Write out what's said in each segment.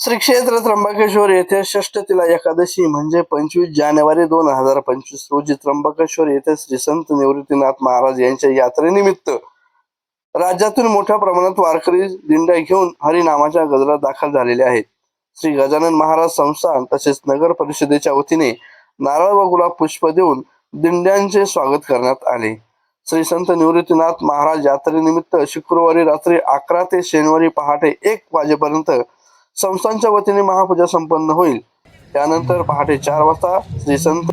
श्री क्षेत्र त्र्यंबकेश्वर येथे षष्टतीला एकादशी म्हणजे पंचवीस जानेवारी दोन हजार पंचवीस रोजी त्र्यंबकेश्वर येथे श्री संत निवृत्तीनाथ महाराज यांच्या यात्रेनिमित्त राज्यातून मोठ्या प्रमाणात वारकरी दिंड्या घेऊन हरिनामाच्या गजरात दाखल झालेले आहेत. श्री गजानन महाराज संस्थान तसेच नगर परिषदेच्या वतीने नारळ व गुलाब पुष्प देऊन दिंड्यांचे स्वागत करण्यात आले. श्री संत निवृत्तीनाथ महाराज यात्रेनिमित्त शुक्रवारी रात्री अकरा ते शनिवारी पहाटे एक वाजेपर्यंत संस्थांच्या वतीने महापूजा संपन्न होईल. त्यानंतर पहाटे चार वाजता श्री संत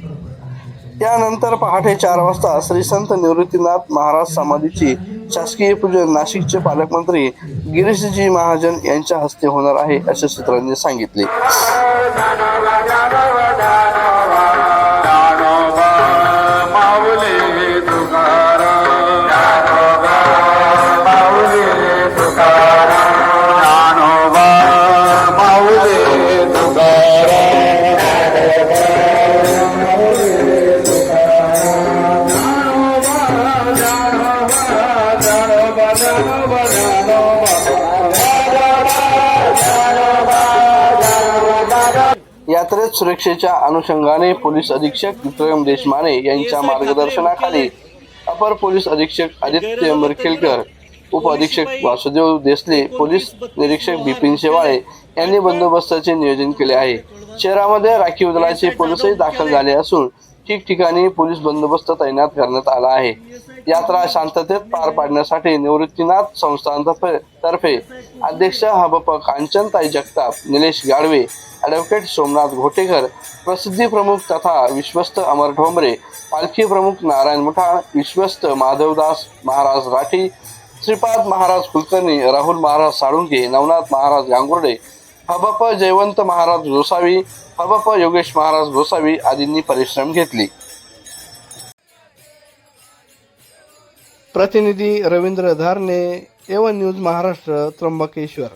त्यानंतर पहाटे चार वाजता श्री संत निवृत्तीनाथ महाराज समाधीची शासकीय पूजन नाशिकचे पालकमंत्री गिरीशजी महाजन यांच्या हस्ते होणार आहे असे सूत्रांनी सांगितले. यात्रेत सुरक्षेच्या अनुषंगाने पोलीस अधीक्षक विक्रम देशमाने यांच्या मार्गदर्शनाखाली अपर पोलीस अधीक्षक आदित्य मरखेलकर उप अधीक्षक वासुदेव देसले पोलीस निरीक्षक बिपिन शेवाळे यांनी बंदोबस्ताचे नियोजन केले आहे. शहरामध्ये राखीव दलाचे पोलीसही दाखल झाले असून ठिकठिकाणी पोलीस बंदोबस्त तैनात करण्यात आला आहे. यात्रा शांततेत पार पाडण्यासाठी निवृत्तीनाथ संस्थांतर्फे तर्फे अध्यक्ष हबप कांचनताई जगताप निलेश गाडवे ॲडव्होकेट सोमनाथ घोटेकर प्रसिद्धी प्रमुख तथा विश्वस्त अमर ठोंबरे पालखी प्रमुख नारायण मुठाण विश्वस्त माधवदास महाराज राठी श्रीपाद महाराज कुलकर्णी राहुल महाराज साळुंके नवनाथ महाराज गांगुर्डे हबप जयवंत महाराज गोसावी हबप योगेश महाराज गोसावी आदींनी परिश्रम घेतले. प्रतिनिधी Ravindra Dharne A one news Maharashtra Trimbakeshwar.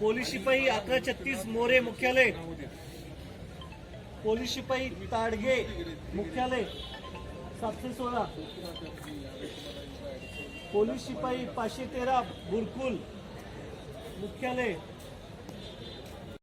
Police शिपाई अकरा छत्तीस मोरे मुख्यालय. पोलीस शिपाई ताडगे मुख्यालय. सातशे सोळा. पोलीस शिपाई पाचशे तेरा बुरकुल मुख्यालय